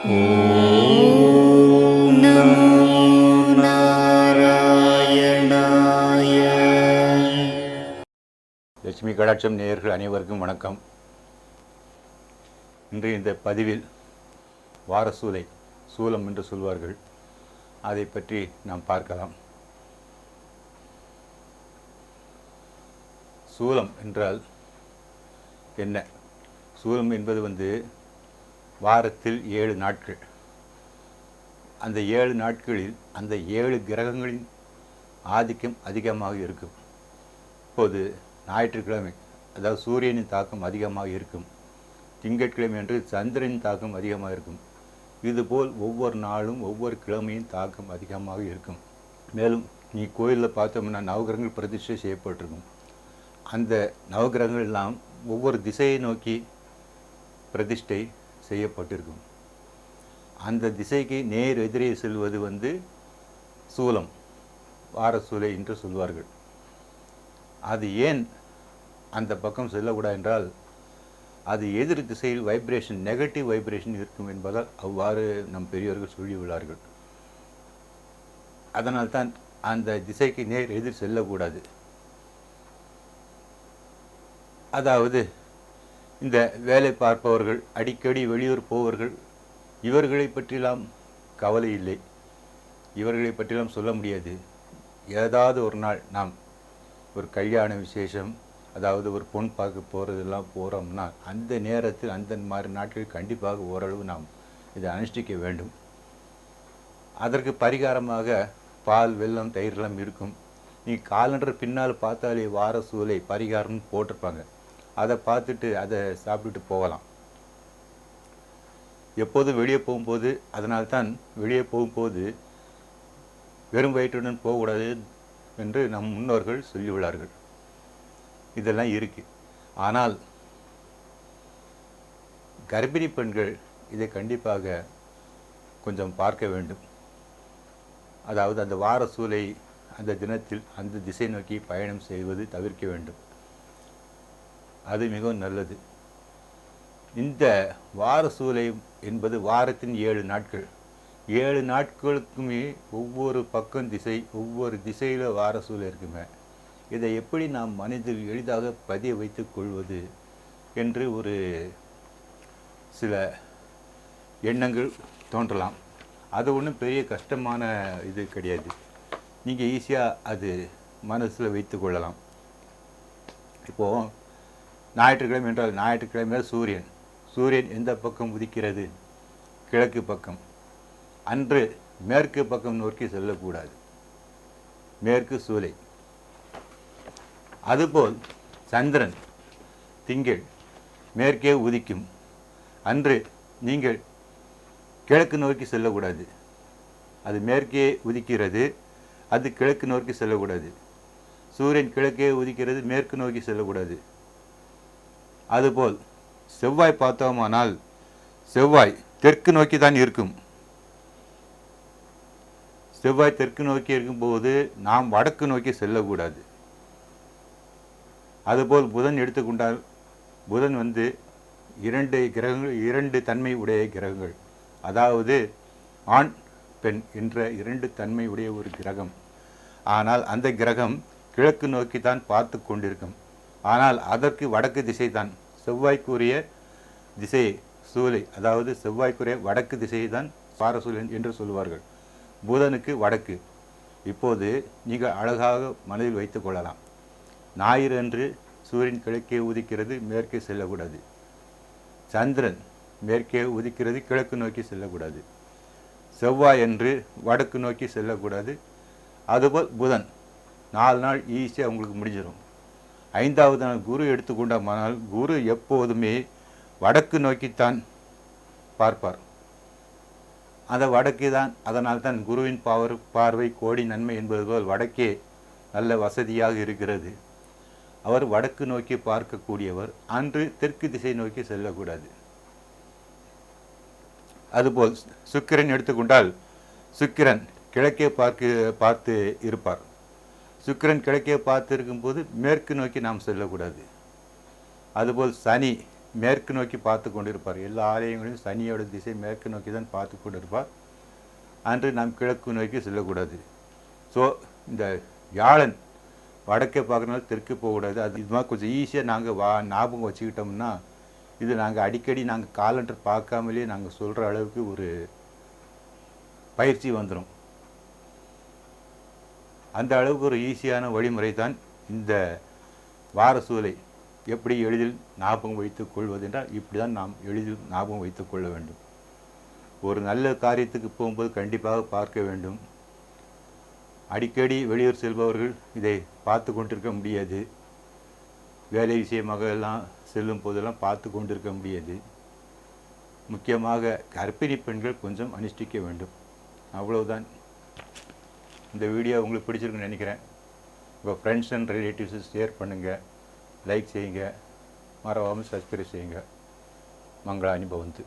லட்சுமி கடாட்சம் நேயர்கள் அனைவருக்கும் வணக்கம். இன்று இந்த பதிவில் வாரசூலை சூலம் என்று சொல்வார்கள். அதை பற்றி நாம் பார்க்கலாம். சூலம் என்றால் என்ன? சூலம் என்பது வந்து வாரத்தில் ஏழு நாட்கள். அந்த ஏழு நாட்களில் அந்த ஏழு கிரகங்களின் ஆதிக்கம் அதிகமாக இருக்கும். இப்போது ஞாயிற்றுக்கிழமை அதாவது சூரியனின் தாக்கம் அதிகமாக இருக்கும். திங்கட்கிழமை என்று சந்திரனின் தாக்கம் அதிகமாக இருக்கும். இதுபோல் ஒவ்வொரு நாளும் ஒவ்வொரு கிழமையும் தாக்கம் அதிகமாக இருக்கும். மேலும் நீ கோயிலில் பார்த்தோம்னா நவகிரகங்கள் பிரதிஷ்டை செய்யப்பட்டிருக்கும். அந்த நவகிரகங்கள் எல்லாம் ஒவ்வொரு திசையை நோக்கி பிரதிஷ்டை செய்யப்பட்டிருக்கும். அந்த திசைக்கு நேர் எதிரே செல்வது வந்து சூலம் வாரசூலை என்று சொல்வார்கள். அது ஏன் அந்த பக்கம் செல்லக்கூடாது என்றால் அது எதிர் திசையில் வைப்ரேஷன் நெகட்டிவ் வைப்ரேஷன் இருக்கும் என்பதால் அவ்வாறு நம் பெரியவர்கள் சொல்லியுள்ளார்கள் அதனால்தான் அந்த திசைக்கு நேர் எதிர் செல்லக்கூடாது. அதாவது இந்த வேலை பார்ப்பவர்கள் அடிக்கடி வெளியூர் போவர்கள் இவர்களை பற்றிலாம் கவலை இல்லை. இவர்களை பற்றிலாம் சொல்ல முடியாது. ஏதாவது ஒரு நாள் நாம் ஒரு கல்யாண விசேஷம் அதாவது ஒரு பொன் பார்க்க போகிறதெல்லாம் போகிறோம்னா அந்த நேரத்தில் அந்த மாதிரி நாட்களில் கண்டிப்பாக ஓரளவு நாம் இதை அனுஷ்டிக்க வேண்டும். அதற்கு பரிகாரமாக பால் வெல்லம் தயிரெல்லாம் இருக்கும். நீ காலண்டர் பின்னால் பார்த்தாலே வார சூலை பரிகாரம்னு போட்டிருப்பாங்க. அதை பார்த்துட்டு அதை சாப்பிட்டுட்டு போகலாம். எப்போதும் வெளியே போகும்போது அதனால்தான் வெளியே போகும்போது வெறும் வயிற்றுடன் போகக்கூடாது என்று நம் முன்னோர்கள் சொல்லியுள்ளார்கள். இதெல்லாம் இருக்குது ஆனால் கர்ப்பிணி பெண்கள் இதை கண்டிப்பாக கொஞ்சம் பார்க்க வேண்டும். அதாவது அந்த வார சூலை அந்த தினத்தில் அந்த திசை நோக்கி பயணம் செய்வது தவிர்க்க வேண்டும். அது மிகவும் நல்லது. இந்த வார சூலை என்பது வாரத்தின் ஏழு நாட்கள். ஏழு நாட்களுக்குமே ஒவ்வொரு பக்கம் திசை ஒவ்வொரு திசையில் வார சூலை இருக்குமே. இதை எப்படி நாம் மனதில் எளிதாக பதிய வைத்துக் கொள்வது என்று ஒரு சில எண்ணங்கள் தோன்றலாம். அது ஒன்றும் பெரிய கஷ்டமான இது கிடையாது. நீங்கள் ஈஸியாக அது மனசில் வைத்து கொள்ளலாம். இப்போது ஞாயிற்றுக்கிழமை என்றால் ஞாயிற்றுக்கிழமை சூரியன். சூரியன் எந்த பக்கம் உதிக்கிறது? கிழக்கு பக்கம். அன்று மேற்கு பக்கம் நோக்கி செல்லக்கூடாது. மேற்கு சூலை அதுபோல் சந்திரன் திங்கள் மேற்கே உதிக்கும். அன்று நீங்கள் கிழக்கு நோக்கி செல்லக்கூடாது. அது மேற்கே உதிக்கிறது அது கிழக்கு நோக்கி செல்லக்கூடாது. சூரியன் கிழக்கே உதிக்கிறது மேற்கு நோக்கி செல்லக்கூடாது. அதுபோல் செவ்வாய் பார்த்தோமானால் செவ்வாய் தெற்கு நோக்கி தான் இருக்கும். செவ்வாய் தெற்கு நோக்கி இருக்கும்போது நாம் வடக்கு நோக்கி செல்லக்கூடாது. அதுபோல் புதன் எடுத்துக்கொண்டால் புதன் வந்து இரண்டு கிரகங்கள் இரண்டு தன்மை உடைய கிரகங்கள். அதாவது ஆண் பெண் என்ற இரண்டு தன்மை உடைய ஒரு கிரகம். ஆனால் அந்த கிரகம் கிழக்கு நோக்கி தான் பார்த்து கொண்டிருக்கும். ஆனால் அதற்கு வடக்கு திசைதான். செவ்வாய்க்குரிய திசை சூலை அதாவது செவ்வாய்க்குரிய வடக்கு திசையை தான் பாரசூலன் என்று சொல்வார்கள். புதனுக்கு வடக்கு. இப்போது நீங்கள் அழகாக மனதில் வைத்துக் கொள்ளலாம். ஞாயிறு அன்று சூரியன் கிழக்கே உதிக்கிறது மேற்கே செல்லக்கூடாது. சந்திரன் மேற்கே உதிக்கிறது கிழக்கு நோக்கி செல்லக்கூடாது. செவ்வாய் என்று வடக்கு நோக்கி செல்லக்கூடாது. அதுபோல் புதன். நாலு நாள் ஈஸியாக உங்களுக்கு முடிஞ்சிடும் ஐந்தாவது நாள் குரு எடுத்துக்கொண்டோமானால் குரு எப்போதுமே வடக்கு நோக்கித்தான் பார்ப்பார். அந்த வடக்கே தான் அதனால் தான் குருவின் பாவர் பார்வை கோடி நன்மை என்பது போல் வடக்கே நல்ல வசதியாக இருக்கிறது. அவர் வடக்கு நோக்கி பார்க்கக்கூடியவர் அன்று தெற்கு திசை நோக்கி செல்லக்கூடாது. அதுபோல் சுக்கிரன் எடுத்துக்கொண்டால் சுக்கிரன் கிழக்கே பார்க்க பார்த்து இருப்பார். சுக்கிரன் கிழக்கே பார்த்து இருக்கும்போது மேற்கு நோக்கி நாம் செல்லக்கூடாது. அதுபோல் சனி மேற்கு நோக்கி பார்த்து கொண்டிருப்பார். எல்லா ஆலயங்களையும் சனியோட திசை மேற்கு நோக்கி தான் பார்த்து கொண்டிருப்பார். அன்று நாம் கிழக்கு நோக்கி செல்லக்கூடாது. ஸோ இந்த வியாழன் வடக்கே பார்க்கறனால தெற்கு போகக்கூடாது. அது இது மாதிரி கொஞ்சம் ஈஸியாக நாங்கள் வா ஞாபகம் வச்சுக்கிட்டோம்னா இது நாங்கள் அடிக்கடி நாங்கள் காலண்டர் பார்க்காமலே நாங்கள் சொல்கிற அளவுக்கு ஒரு பயிற்சி வந்துடும் அந்த அளவுக்கு ஒரு ஈஸியான வழிமுறை தான் இந்த வார சூலை எப்படி எளிதில் ஞாபகம் வைத்துக் கொள்வது என்றால் இப்படி தான் நாம் எளிதில் ஞாபகம் வைத்துக் கொள்ள வேண்டும். ஒரு நல்ல காரியத்துக்கு போகும்போது கண்டிப்பாக பார்க்க வேண்டும். அடிக்கடி வெளியூர் செல்பவர்கள் இதை பார்த்து கொண்டிருக்க முடியாது. வேலை விஷயமாக எல்லாம் செல்லும் போதெல்லாம் பார்த்து கொண்டிருக்க முடியாது. முக்கியமாக கர்ப்பிணி பெண்கள் கொஞ்சம் அனுஷ்டிக்க வேண்டும். அவ்வளவுதான். இந்த வீடியோ உங்களுக்கு பிடிச்சிருக்குன்னு நினைக்கிறேன். உங்கள் ஃப்ரெண்ட்ஸ் அண்ட் ரிலேட்டிவ்ஸு ஷேர் பண்ணுங்கள் லைக் செய்யுங்க. மறவாமல் சப்ஸ்கிரைப் செய்யுங்க. மங்கள அனுபவந்து.